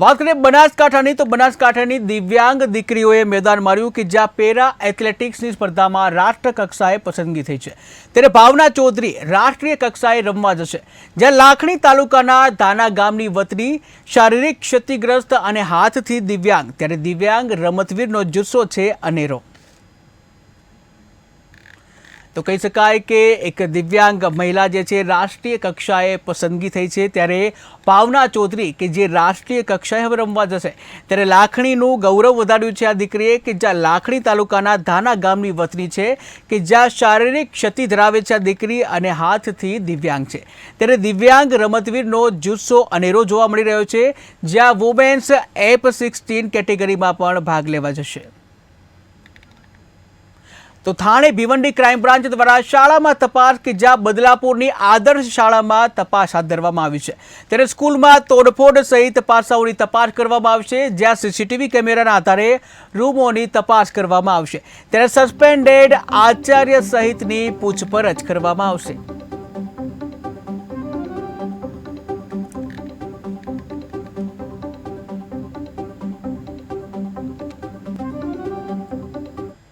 વાત કરીએ બનાસકાંઠાની, તો બનાસકાંઠાની દિવ્યાંગ દીકરીઓએ મેદાન માર્યું કે જ્યાં પેરા એથ્લેટિક્સની સ્પર્ધામાં રાષ્ટ્ર કક્ષાએ પસંદગી થઈ છે. ત્યારે ભાવના ચૌધરી રાષ્ટ્રીય કક્ષાએ રમવા જશે. જ્યાં લાખણી તાલુકાના ધાના ગામની વતની શારીરિક ક્ષતિગ્રસ્ત અને હાથથી દિવ્યાંગ, ત્યારે દિવ્યાંગ રમતવીરનો જુસ્સો છે અનેરો. તો કહી શકાય કે એક દિવ્યાંગ મહિલા જે છે, રાષ્ટ્રીય કક્ષાએ પસંદગી થઈ છે. ત્યારે ભાવના ચૌધરી કે જે રાષ્ટ્રીય કક્ષાએ હવે રમવા જશે, ત્યારે લાખણીનું ગૌરવ વધાર્યું છે આ દીકરીએ કે જ્યાં લાખણી તાલુકાના ધાના ગામની વતની છે, કે જ્યાં શારીરિક ક્ષતિ ધરાવે છે આ દીકરી અને હાથથી દિવ્યાંગ છે. ત્યારે દિવ્યાંગ રમતવીરનો જુસ્સો અનેરો જોવા મળી રહ્યો છે, જ્યાં વુમેન્સ એપ સિક્સટીન કેટેગરીમાં પણ ભાગ લેવા જશે. તો થાણે ભીવંડી ક્રાઇમ બ્રાન્ચ દ્વારા શાળામાં તપાસ કે જ્યાં બદલાપુરની આદર્શ શાળામાં તપાસ હાથ ધરવામાં આવી છે. ત્યારે સ્કૂલમાં તોડફોડ સહિત પાસાઓની તપાસ કરવામાં આવશે, જ્યાં સીસીટીવી કેમેરાના આધારે રૂમોની તપાસ કરવામાં આવશે. ત્યારે સસ્પેન્ડેડ આચાર્ય સહિતની પૂછપરછ કરવામાં આવશે.